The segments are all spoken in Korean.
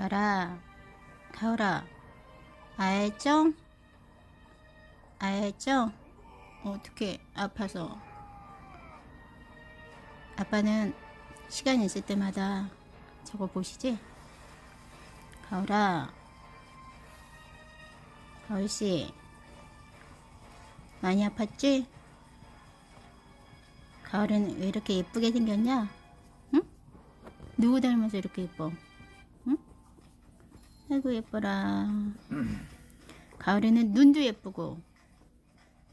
가라, 가오라. 알죠? 알죠? 어떻게 아파서? 아빠는 시간 있을 때마다 저거 보시지? 가오라. 가을씨. 많이 아팠지? 가을은 왜 이렇게 예쁘게 생겼냐? 응? 누구 닮아서 이렇게 예뻐? 응? 아이고 예뻐라. 가을에는 눈도 예쁘고.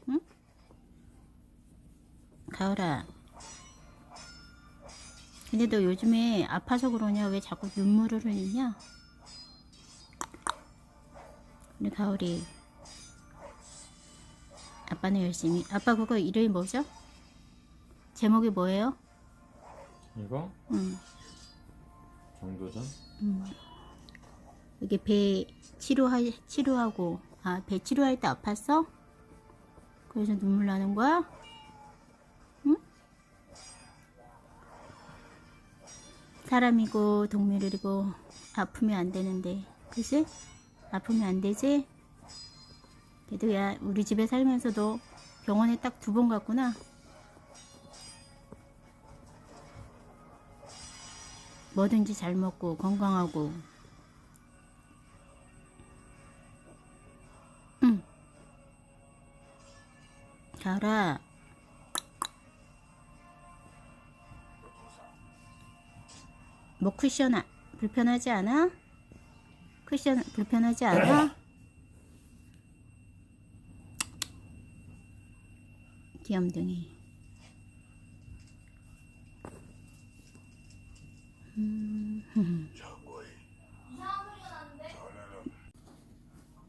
응? 가을아. 근데 너 요즘에 아파서 그러냐? 왜 자꾸 눈물을 흘리냐? 우리 가을이. 아빠는 열심히. 아빠 그거 이름이 뭐죠? 제목이 뭐예요? 이거 응. 정도전 이게 배 치료하, 치료하고, 아, 배 치료할 때 아팠어? 그래서 눈물 나는 거야? 응? 사람이고, 동물이고, 아프면 안 되는데. 그치? 아프면 안 되지? 그래도 야, 우리 집에 살면서도 병원에 딱 두 번 갔구나. 뭐든지 잘 먹고, 건강하고, 가라. 뭐 쿠션 아, 불편하지 않아? 쿠션 불편하지 않아? 귀염둥이.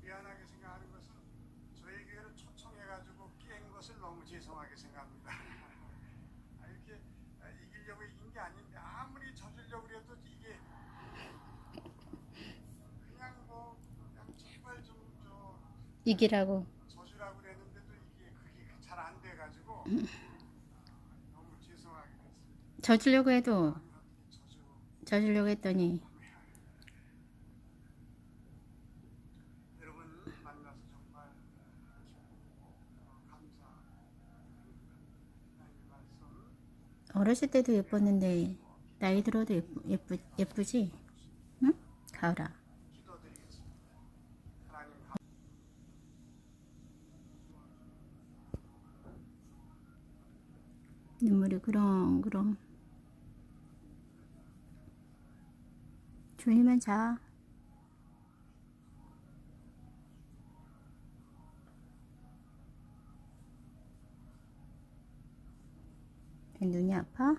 미안하게 생각하는 것은 저희 교회를 초청해가지고 깬 것을 죄송하게 생각합니다. 아, 이렇게 아, 이기려고 이긴 게 아닌데 아무리 져주려고 그래도 이게 그냥 뭐 그냥 제발 좀저 이기라고. 져주라고 그랬는데도 이게 그게 잘 안 돼가지고 너무 죄송하게 됐습니다. 져주려고 해도 져주 져주려고 했더니 여러분 만나서 정말 기쁘고 어, 감사. 하나님의 말씀. 어렸을 때도 예뻤는데 나이 들어도 예쁘, 예쁘, 예쁘지? 응? 가을아. 눈물이 그렁그렁. 졸리면 자. 눈이 아파?